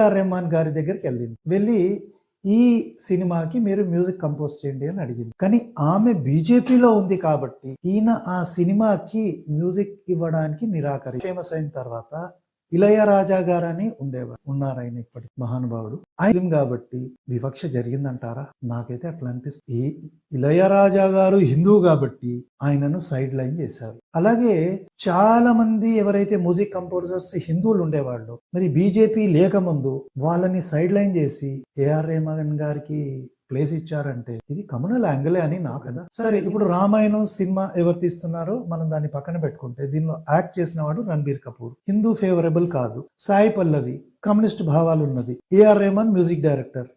రెహమాన్ గారి దగ్గరికి వెళ్ళింది. వెళ్ళి ఈ సినిమాకి మీరు మ్యూజిక్ కంపోజ్ చేయండి అని అడిగింది. కానీ ఆమె బీజేపీలో ఉంది కాబట్టి ఈయన ఆ సినిమాకి మ్యూజిక్ ఇవ్వడానికి నిరాకరి ఫేమస్ అయిన తర్వాత ఇళయరాజా గారని ఉండేవారు ఉన్నారు ఆయన ఇప్పటి మహానుభావుడు. ఆయన కాబట్టి వివక్ష జరిగిందంటారా? నాకైతే అట్లా అనిపిస్తుంది. ఈ ఇళయరాజా గారు హిందూ కాబట్టి ఆయనను సైడ్ లైన్ చేశారు. అలాగే చాలా మంది ఎవరైతే మ్యూజిక్ కంపోజర్స్ హిందువులు ఉండేవాళ్ళు మరి బీజేపీ లేకముందు వాళ్ళని సైడ్ లైన్ చేసి ఏఆర్ రెహమాన్ గారికి ప్లేస్ ఇచ్చారంటే ఇది కమ్యూనల్ యాంగిలే అని నా కదా సరే ఇప్పుడు రామాయణం సినిమా ఎవరు తీస్తున్నారో? మనం దాన్ని పక్కన పెట్టుకుంటే దీనిలో యాక్ట్ చేసిన వాడు రణబీర్ కపూర్. హిందూ ఫేవరబుల్ కాదు. సాయి పల్లవి కమ్యూనిస్ట్ భావాలు ఉన్నది ఏఆర్ రెహమాన్ మ్యూజిక్ డైరెక్టర్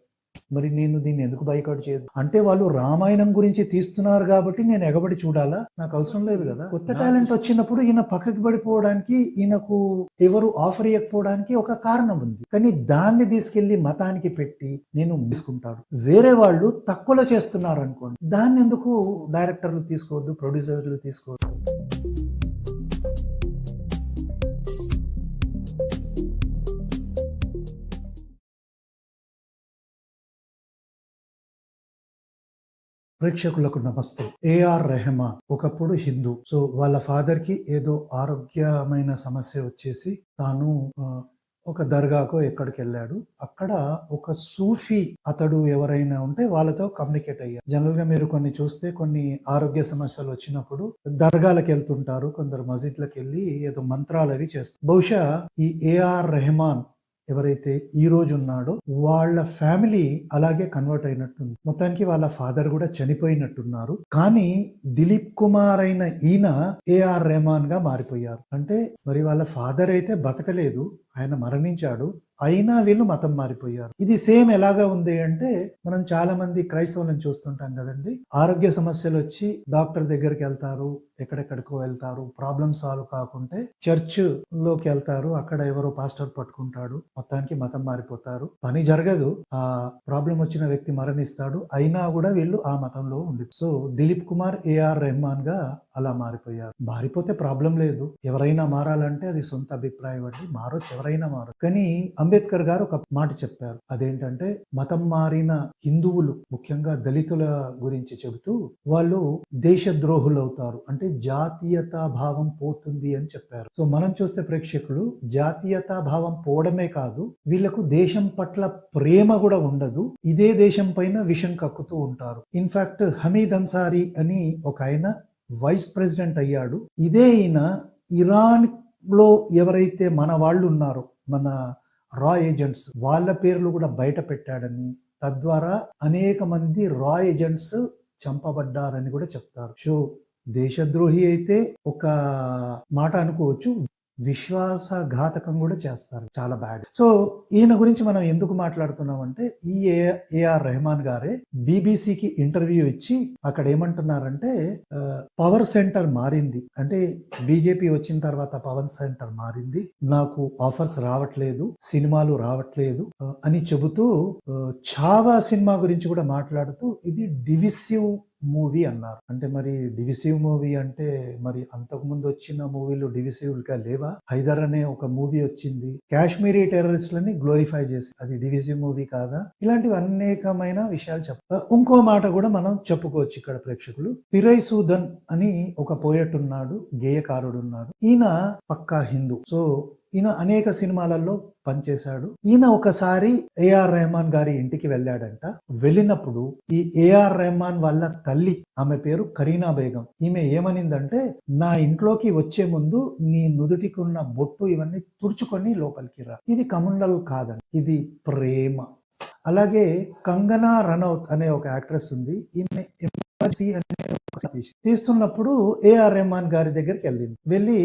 మరి నేను దీన్ని ఎందుకు బైకౌట్ చేయదు అంటే వాళ్ళు రామాయణం గురించి తీస్తున్నారు కాబట్టి నేను ఎగబడి చూడాలా? నాకు అవసరం లేదు కదా. కొత్త టాలెంట్ వచ్చినప్పుడు ఈయన పక్కకి పడిపోవడానికి ఈయనకు ఎవరు ఆఫర్ ఇవ్వకపోవడానికి ఒక కారణం ఉంది. కానీ దాన్ని తీసుకెళ్ళి మతానికి పెట్టి నేను తీసుకుంటాడు వేరే వాళ్ళు తక్కువలో చేస్తున్నారు అనుకోండి. దాన్ని ఎందుకు డైరెక్టర్లు తీసుకోవద్దు ప్రొడ్యూసర్లు తీసుకోవద్దు? ప్రేక్షకులకు నమస్తే. ఏఆర్ రెహమాన్ ఒకప్పుడు హిందూ. సో వాళ్ళ ఫాదర్కి ఏదో ఆరోగ్యమైన సమస్య వచ్చేసి తాను ఒక దర్గాకో ఎక్కడికి వెళ్ళాడు అక్కడ ఒక సూఫీ అతడు ఎవరైనా ఉంటే వాళ్ళతో కమ్యూనికేట్ అయ్యారు. జనరల్గా మీరు కొన్ని చూస్తే కొన్ని ఆరోగ్య సమస్యలు వచ్చినప్పుడు దర్గాలకు వెళ్తుంటారు కొందరు మసీద్లకు వెళ్ళి ఏదో మంత్రాలు అవి చేస్తారు బహుశా ఈ ఏఆర్ రెహమాన్ ఎవరైతే ఈ రోజు ఉన్నాడో వాళ్ళ ఫ్యామిలీ అలాగే కన్వర్ట్ అయినట్టుంది. మొత్తానికి వాళ్ళ ఫాదర్ కూడా చనిపోయినట్టున్నారు. కానీ దిలీప్ కుమార్ అయిన ఈయన ఏఆర్ రెహమాన్గా మారిపోయారు. అంటే మరి వాళ్ళ ఫాదర్ అయితే బతకలేదు. ఆయన మరణించాడు అయినా వీళ్ళు మతం మారిపోయారు. ఇది సేమ్ ఎలాగా ఉంది అంటే మనం చాలా మంది క్రైస్తవులను చూస్తుంటాం కదండి. ఆరోగ్య సమస్యలు వచ్చి డాక్టర్ దగ్గరికి వెళ్తారు ఎక్కడెక్కడికో వెళ్తారు. ప్రాబ్లమ్ సాల్వ్ కాకుంటే చర్చ్లోకి వెళ్తారు. అక్కడ ఎవరో పాస్టర్ పట్టుకుంటాడు మొత్తానికి మతం మారిపోతారు. పని జరగదు. ఆ ప్రాబ్లం వచ్చిన వ్యక్తి మరణిస్తాడు అయినా కూడా వీళ్ళు ఆ మతంలో ఉండి. సో దిలీప్ కుమార్ ఏఆర్ రెహమాన్గా అలా మారిపోయారు. మారిపోతే ప్రాబ్లం లేదు. ఎవరైనా మారాలంటే అది సొంత అభిప్రాయం అండి. మారొచ్చు ఎవరైనా మారు కానీ అంబేద్కర్ గారు ఒక మాట చెప్పారు. అదేంటంటే మతం మారిన హిందువులు ముఖ్యంగా దళితుల గురించి చెబుతూ వాళ్ళు దేశద్రోహులు అవుతారు అంటే జాతీయతా భావం పోతుంది అని చెప్పారు. సో మనం చూస్తే ప్రేక్షకులు జాతీయతా భావం పోవడమే కాదు వీళ్ళకు దేశం పట్ల ప్రేమ కూడా ఉండదు. ఇదే దేశం పైన విషం కక్కుతూ ఉంటారు. ఇన్ఫాక్ట్ హమీద్ అన్సారీ అని ఒక ఆయన వైస్ ప్రెసిడెంట్ అయ్యాడు. ఇదే ఈయన ఇరాన్లో ఎవరైతే మన వాళ్ళు ఉన్నారో మన రా ఏజెంట్స్ వాళ్ళ పేర్లు కూడా బయట పెట్టాడని తద్వారా అనేక మంది రా ఏజెంట్స్ చంపబడ్డారని కూడా చెప్తారు. సో దేశద్రోహి అయితే ఒక మాట అనుకోవచ్చు విశ్వాసఘాతకం కూడా చేస్తారు. చాలా బ్యాడ్ సో ఈయన గురించి మనం ఎందుకు మాట్లాడుతున్నాం అంటే ఈ ఏఆర్ రెహమాన్ గారే బీబీసీకి ఇంటర్వ్యూ ఇచ్చి అక్కడ ఏమంటున్నారంటే పవర్ సెంటర్ మారింది. అంటే బీజేపీ వచ్చిన తర్వాత పవర్ సెంటర్ మారింది. నాకు ఆఫర్స్ రావట్లేదు సినిమాలు రావట్లేదు అని చెబుతూ చావా సినిమా గురించి కూడా మాట్లాడుతూ ఇది డివిసివ్ మూవీ అన్నారు. అంటే మరి డివిసివ్ మూవీ అంటే మరి అంతకు ముందు వచ్చిన మూవీలు డివిసివ్గా లేవా? హైదర్ అనే ఒక మూవీ వచ్చింది. కాశ్మీరీ టెర్రరిస్ట్లని గ్లోరిఫై చేసి అది డివిసివ్ మూవీ కాదా? ఇలాంటివి అనేకమైన విషయాలు చెప్ప ఇంకో మాట కూడా మనం చెప్పుకోవచ్చు ఇక్కడ ప్రేక్షకులు. పిరై సూదన్ అని ఒక పోయట్ ఉన్నాడు గేయకారుడు ఉన్నాడు. ఈయన పక్కా హిందూ. సో ఈయన అనేక సినిమాలలో పనిచేశాడు. ఈయన ఒకసారి ఏఆర్ రెహమాన్ గారి ఇంటికి వెళ్ళాడంట. వెళ్ళినప్పుడు ఈ ఏఆర్ రెహమాన్ వాళ్ళ తల్లి ఆమె పేరు కరీనా బేగం. ఈమె ఏమనిందంటే నా ఇంట్లోకి వచ్చే ముందు నీ నుదుటికి ఉన్న బొట్టు ఇవన్నీ తుడుచుకొని లోపలికి రా. ఇది కమండల్ కాదండి ఇది ప్రేమ. అలాగే కంగనా రనౌత్ అనే ఒక యాక్ట్రెస్ ఉంది. ఈమె ఎమర్సీ అనే తీస్తున్నప్పుడు ఏఆర్ రెహమాన్ గారి దగ్గరికి వెళ్ళింది. వెళ్ళి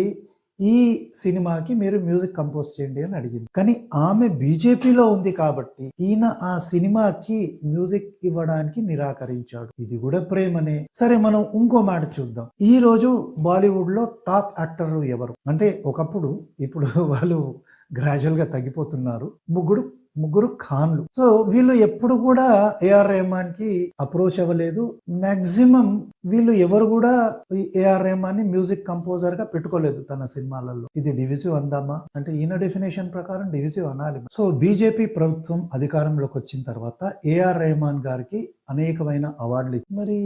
ఈ సినిమాకి మీరు మ్యూజిక్ కంపోజ్ చేయండి అని అడిగింది. కానీ ఆమె బీజేపీలో ఉంది కాబట్టి ఈయన ఆ సినిమాకి మ్యూజిక్ ఇవ్వడానికి నిరాకరించాడు. ఇది కూడా ప్రేమనే. సరే మనం ఇంకో మాట చూద్దాం. ఈ రోజు బాలీవుడ్లో టాప్ యాక్టర్ ఎవరు? అంటే ఒకప్పుడు ఇప్పుడు వాళ్ళు గ్రాజువల్గా తగ్గిపోతున్నారు. ముగ్గురు ముగ్గురు ఖాన్లు. సో వీళ్ళు ఎప్పుడు కూడా ఏఆర్ రెహమాన్కి అప్రోచ్ అవ్వలేదు. మాక్సిమం వీళ్ళు ఎవరు కూడా ఏఆర్ రెహమాన్ని మ్యూజిక్ కంపోజర్గా పెట్టుకోలేదు తన సినిమాలలో. ఇది డివిజివ్ అందామా అంటే ఈయన డెఫినేషన్ ప్రకారం డివిజివ్ అనాలి. సో బీజేపీ ప్రభుత్వం అధికారంలోకి వచ్చిన తర్వాత ఏఆర్ రెహమాన్ గారికి అనేకమైన అవార్డులు ఇచ్చి- మరి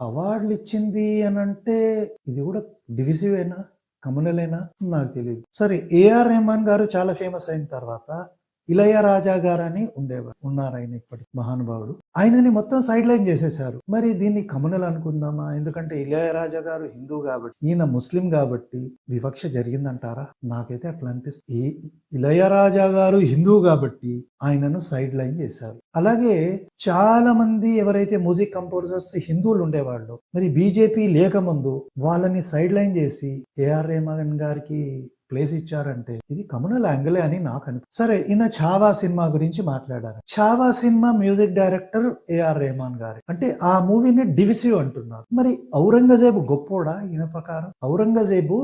అవార్డులు ఇచ్చింది అని అంటే ఇది కూడా డివిజివ్ అయినా కమలలేనా నాకు తెలియదు సరే ఏఆర్ రెహమాన్ గారు చాలా ఫేమస్ అయిన తర్వాత ఇళయరాజా గారు అని ఉండేవారు ఉన్నారు ఆయన ఇప్పటి మహానుభావుడు. ఆయనని మొత్తం సైడ్ లైన్ చేసేశారు. మరి దీన్ని కమ్యూనల్ అనుకుందామా? ఎందుకంటే ఇళయరాజా గారు హిందూ కాబట్టి ఈయన ముస్లిం కాబట్టి వివక్ష జరిగిందంటారా? నాకైతే అట్లా అనిపిస్తుంది. ఈ ఇళయరాజా గారు హిందూ కాబట్టి ఆయనను సైడ్ లైన్ చేశారు. అలాగే చాలా మంది ఎవరైతే మ్యూజిక్ కంపోజర్స్ హిందువులు ఉండేవాళ్ళు మరి బీజేపీ లేకముందు వాళ్ళని సైడ్ లైన్ చేసి ఏఆర్ రెహమాన్ గారికి ప్లేస్ ఇచ్చారంటే ఇది కమ్యూనల్ యాంగిలే అని నాకు అనిపి సరే ఈయన ఛావా సినిమా గురించి మాట్లాడారు. Chhaava cinema music director AR Rahman గారి. అంటే ఆ మూవీని డివిసివ్ అంటున్నారు. మరి ఔరంగజేబు గొప్పోడా ఈయన ప్రకారం? ఔరంగజేబు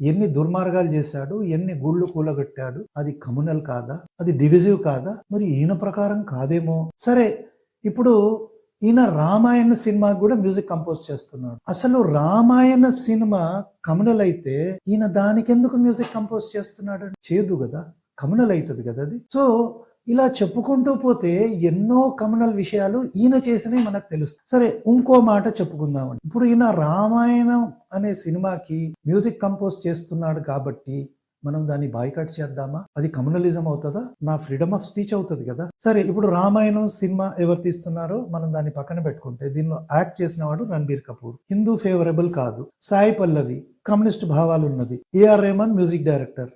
ఎన్ని దుర్మార్గాలు చేశాడు ఎన్ని గుళ్ళు కూలగట్టాడు అది కమ్యూనల్ కాదా? అది డివిజివ్ కాదా? మరి ఈయన ప్రకారం కాదేమో. సరే ఇప్పుడు ఈయన రామాయణ సినిమాకి కూడా మ్యూజిక్ కంపోజ్ చేస్తున్నాడు. అసలు రామాయణ సినిమా కమనలైతే అయితే ఈయన దానికి ఎందుకు మ్యూజిక్ కంపోజ్ చేస్తున్నాడు? చేదు కదా. కమనలైతుంది అవుతుంది కదా అది. సో ఇలా చెప్పుకుంటూ పోతే ఎన్నో కమనల్ విషయాలు ఈయన చేసినవి మనకు తెలుస్తుంది సరే ఇంకో మాట చెప్పుకుందామండి. ఇప్పుడు ఈయన రామాయణం అనే సినిమాకి మ్యూజిక్ కంపోజ్ చేస్తున్నాడు కాబట్టి మనం దాన్ని బాయ్కాట్ చేద్దామా? అది కమ్యూనలిజం అవుతుందా? నా ఫ్రీడమ్ ఆఫ్ స్పీచ్ అవుతుంది కదా. సరే ఇప్పుడు రామాయణం సినిమా ఎవరు తీస్తున్నారో మనం దాన్ని పక్కన పెట్టుకుంటే దీనిలో యాక్ట్ చేసిన వాడు రణబీర్ కపూర్. హిందూ ఫేవరబుల్ కాదు. సాయి పల్లవి కమ్యూనిస్ట్ భావాలు ఉన్నది ఏఆర్ రెహమాన్ మ్యూజిక్ డైరెక్టర్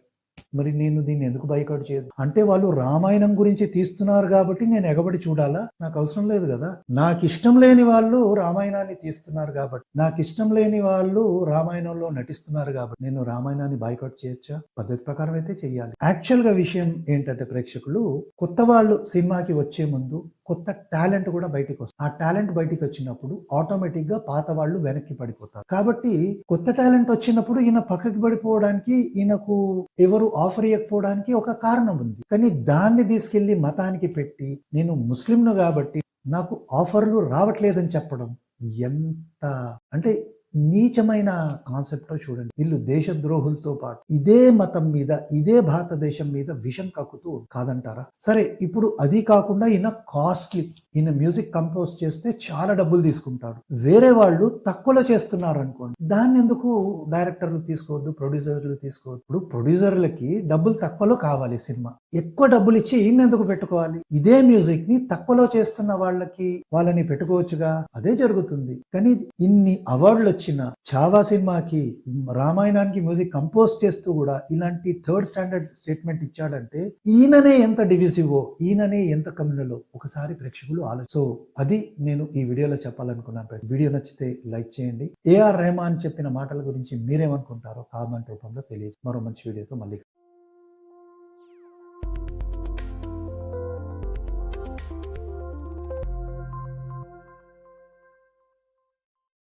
మరి నేను దీన్ని ఎందుకు బైకౌట్ చేయదు అంటే వాళ్ళు రామాయణం గురించి తీస్తున్నారు కాబట్టి నేను ఎగబడి చూడాలా? నాకు అవసరం లేదు కదా. నాకు ఇష్టం లేని వాళ్ళు రామాయణాన్ని తీస్తున్నారు కాబట్టి. నాకు ఇష్టం లేని వాళ్ళు రామాయణంలో నటిస్తున్నారు కాబట్టి. నేను రామాయణాన్ని బైకౌట్ చేయొచ్చా? పద్ధతి ప్రకారం అయితే చెయ్యాలి. యాక్చువల్గా విషయం ఏంటంటే ప్రేక్షకులు కొత్త వాళ్ళు సినిమాకి వచ్చే ముందు కొత్త టాలెంట్ కూడా బయటికి వస్తుంది ఆ టాలెంట్ బయటికి వచ్చినప్పుడు ఆటోమేటిక్గా పాత వాళ్ళు వెనక్కి పడిపోతారు. కాబట్టి కొత్త టాలెంట్ వచ్చినప్పుడు ఈయన పక్కకి పడిపోవడానికి ఈయనకు ఎవరు ఆఫర్ ఇవ్వకపోవడానికి ఒక కారణం ఉంది. కానీ దాన్ని తీసుకెళ్ళి మతానికి పెట్టి నేను ముస్లింను కాబట్టి నాకు ఆఫర్లు రావట్లేదని చెప్పడం ఎంత అంటే నీచమైన కాన్సెప్ట్ చూడండి. వీళ్ళు దేశద్రోహులతో పాటు ఇదే మతం మీద ఇదే భారతదేశం మీద విషం కక్కుతూ కాదంటారా? సరే ఇప్పుడు అది కాకుండా ఈయన కాస్ట్లీ. ఈయన మ్యూజిక్ కంపోజ్ చేస్తే చాలా డబ్బులు తీసుకుంటాడు. వేరే వాళ్ళు తక్కువలో చేస్తున్నారు అనుకోండి దాన్ని ఎందుకు డైరెక్టర్లు తీసుకోవద్దు ప్రొడ్యూసర్లు తీసుకోవద్దు? ఇప్పుడు ప్రొడ్యూసర్లకి డబ్బులు తక్కువలో కావాలి సినిమా. ఎక్కువ డబ్బులు ఇచ్చి ఈయన ఎందుకు పెట్టుకోవాలి? ఇదే మ్యూజిక్ని తక్కువలో చేస్తున్న వాళ్ళకి వాళ్ళని పెట్టుకోవచ్చుగా? అదే జరుగుతుంది. కానీ ఇన్ని అవార్డులు వచ్చిన చావా సినిమాకి రామాయణానికి మ్యూజిక్ కంపోజ్ చేస్తూ కూడా ఇలాంటి థర్డ్ స్టాండర్డ్ స్టేట్మెంట్ ఇచ్చాడంటే ఈయననే ఎంత డివిజివో ఈయననే ఎంత కమ్యూనలో ఒకసారి ప్రేక్షకులు ఆలోచన సో అది నేను ఈ వీడియోలో చెప్పాలనుకున్నాను వీడియో నచ్చితే లైక్ చేయండి. ఏఆర్ రెహమాన్ చెప్పిన మాటల గురించి మీరేమనుకుంటారో కామెంట్ రూపంలో తెలియదు మరో మంచి వీడియోతో మళ్ళీ